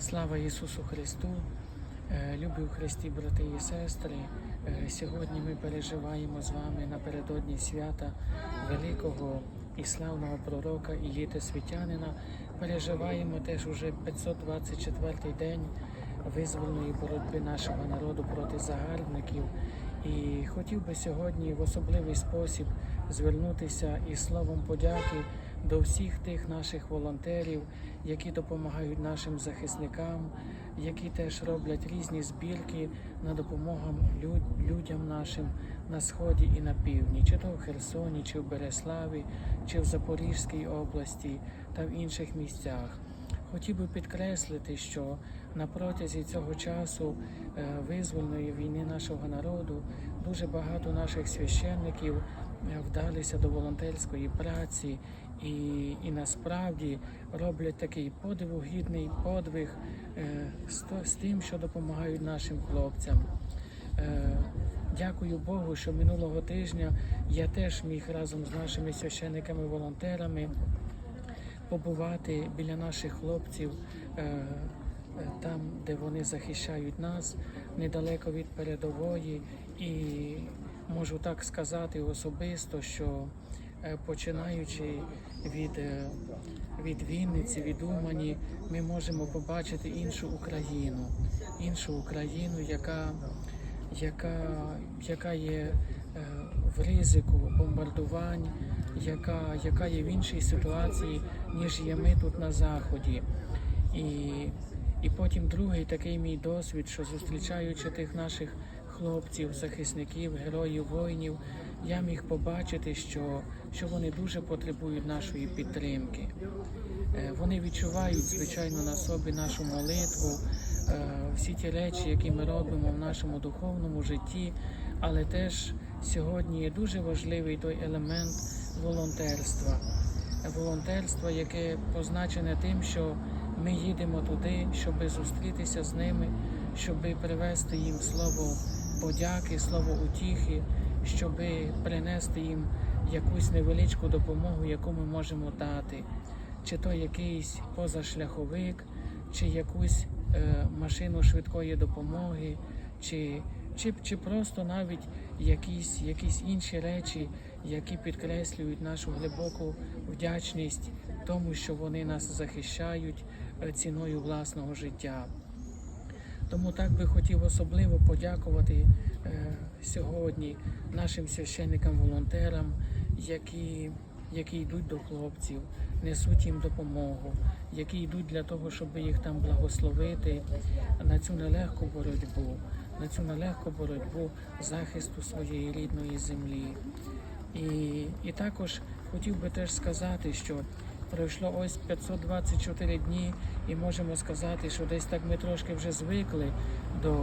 Слава Ісусу Христу! Е, Любі у Христі, брати і сестри. е, Сьогодні ми переживаємо з вами напередодні свята великого і славного пророка Іліти Світянина. Переживаємо теж уже 524 день визвольної боротьби нашого народу проти загарбників. І хотів би сьогодні в особливий спосіб звернутися із словом подяки до всіх тих наших волонтерів, які допомагають нашим захисникам, які теж роблять різні збірки на допомогу люд- людям нашим на сході і на півдні, чи то в Херсоні, чи в Береславі, чи в Запорізькій області та в інших місцях. Хотів би підкреслити, що на протязі цього часу е, визвольної війни нашого народу дуже багато наших священників вдалися до волонтерської праці і, і насправді роблять такий подивогідний подвиг е, з, з тим, що допомагають нашим хлопцям. Е, Дякую Богу, що минулого тижня я теж міг разом з нашими священниками-волонтерами побувати біля наших хлопців е, е, там, де вони захищають нас, недалеко від передової. І можу так сказати особисто, що е, починаючи від, е, від Вінниці, від Умані, ми можемо побачити іншу Україну, іншу Україну, яка, яка, яка є е, в ризику бомбардувань, яка, яка є в іншій ситуації, ніж є ми тут на Заході. І, і потім другий такий мій досвід, що зустрічаючи тих наших хлопців, захисників, героїв, воїнів, я міг побачити, що, що вони дуже потребують нашої підтримки. Е, Вони відчувають, звичайно, на собі нашу молитву, е, всі ті речі, які ми робимо в нашому духовному житті, але теж сьогодні є дуже важливий той елемент волонтерства. Волонтерство, яке позначене тим, що ми їдемо туди, щоб зустрітися з ними, щоб привести їм слово подяки, слово утіхи, щоб принести їм якусь невеличку допомогу, яку ми можемо дати, чи то якийсь позашляховик, чи якусь е, машину швидкої допомоги, чи, чи, чи просто навіть якісь, якісь інші речі, які підкреслюють нашу глибоку вдячність тому, що вони нас захищають ціною власного життя. Тому так би хотів особливо подякувати е, сьогодні нашим священникам-волонтерам, які, які йдуть до хлопців, несуть їм допомогу, які йдуть для того, щоб їх там благословити на цю нелегку боротьбу, на цю нелегку боротьбу захисту своєї рідної землі. І, і також хотів би теж сказати, що пройшло ось 524 дні, і можемо сказати, що десь так ми трошки вже звикли до,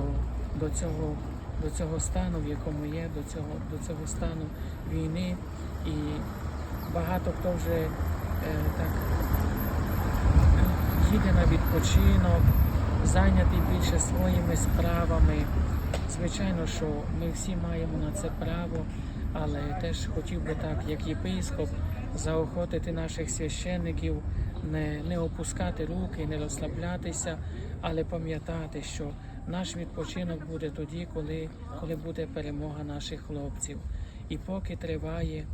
до, цього, до цього стану, в якому є, до цього, до цього стану війни. І багато хто вже е, так їде на відпочинок, зайнятий більше своїми справами. Звичайно, що ми всі маємо на це право, але теж хотів би так, як єпископ, заохотити наших священників не, не опускати руки, не розслаблятися, але пам'ятати, що наш відпочинок буде тоді, коли, коли буде перемога наших хлопців. І поки триває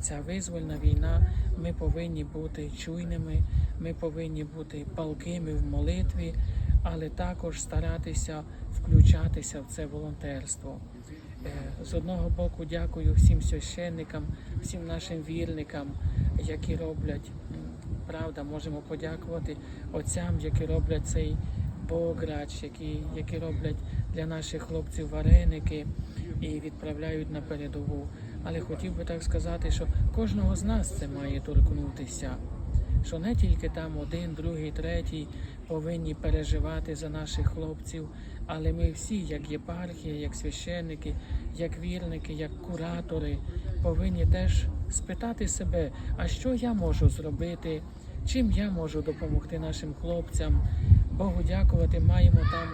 ця визвольна війна, ми повинні бути чуйними, ми повинні бути палкими в молитві, але також старатися включатися в це волонтерство. Е, З одного боку, дякую всім священникам, всім нашим вірникам, які роблять правда, можемо подякувати отцям, які роблять цей бограч, які, які роблять для наших хлопців вареники і відправляють на передову. Але хотів би так сказати, що кожного з нас це має торкнутися що не тільки там один, другий, третій повинні переживати за наших хлопців, але ми всі, як єпархія, як священники, як вірники, як куратори, повинні теж спитати себе, а що я можу зробити, чим я можу допомогти нашим хлопцям. Богу дякувати, маємо там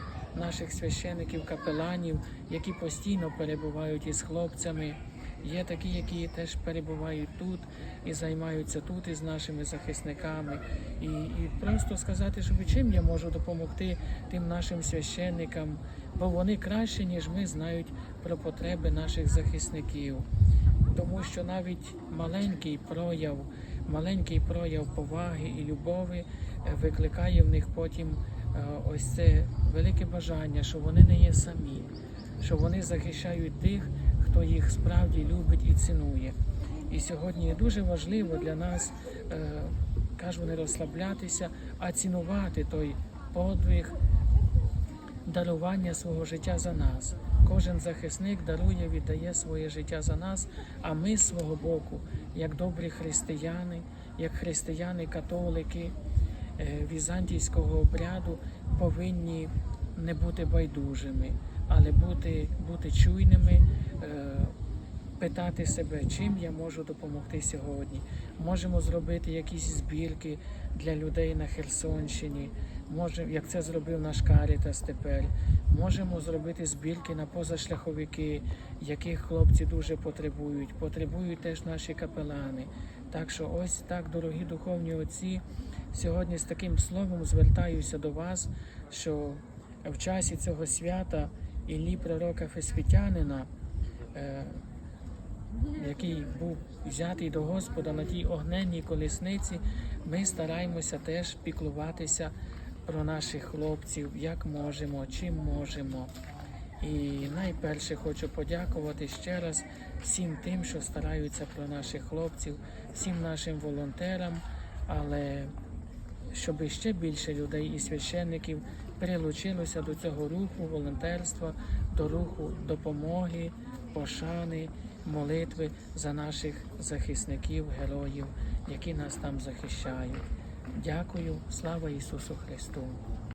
наших священиків, капеланів, які постійно перебувають із хлопцями, Є такі, які теж перебувають тут і займаються тут із нашими захисниками. І, і просто сказати, що чим я можу допомогти тим нашим священникам, бо вони краще, ніж ми знають про потреби наших захисників. Тому що навіть маленький прояв, маленький прояв поваги і любові е, викликає в них потім е, ось це велике бажання, що вони не є самі, що вони захищають тих, хто їх справді любить і цінує. І сьогодні дуже важливо для нас, е, кажу, не розслаблятися, а цінувати той подвиг, дарування свого життя за нас. Кожен захисник дарує, віддає своє життя за нас. А ми з свого боку, як добрі християни, як християни-католики е, візантійського обряду, повинні не бути байдужими, але бути, бути чуйними. Е, питати себе, чим я можу допомогти сьогодні. Можемо зробити якісь збірки для людей на Херсонщині, може, як це зробив наш Карітас тепер. Можемо зробити збірки на позашляховики, яких хлопці дуже потребують. Потребують теж наші капелани. Так що ось так, дорогі духовні отці, сьогодні з таким словом звертаюся до вас, що в часі цього свята Іллі пророка Фесвітянина. Е, який був взятий до Господа на тій огненній колісниці, ми стараємося теж піклуватися про наших хлопців, як можемо, чим можемо. І найперше хочу подякувати ще раз всім тим, що стараються про наших хлопців, всім нашим волонтерам, але щоб ще більше людей і священників прилучилося до цього руху волонтерства, до руху допомоги, пошани, молитви за наших захисників, героїв, які нас там захищають. Дякую, слава Ісусу Христу!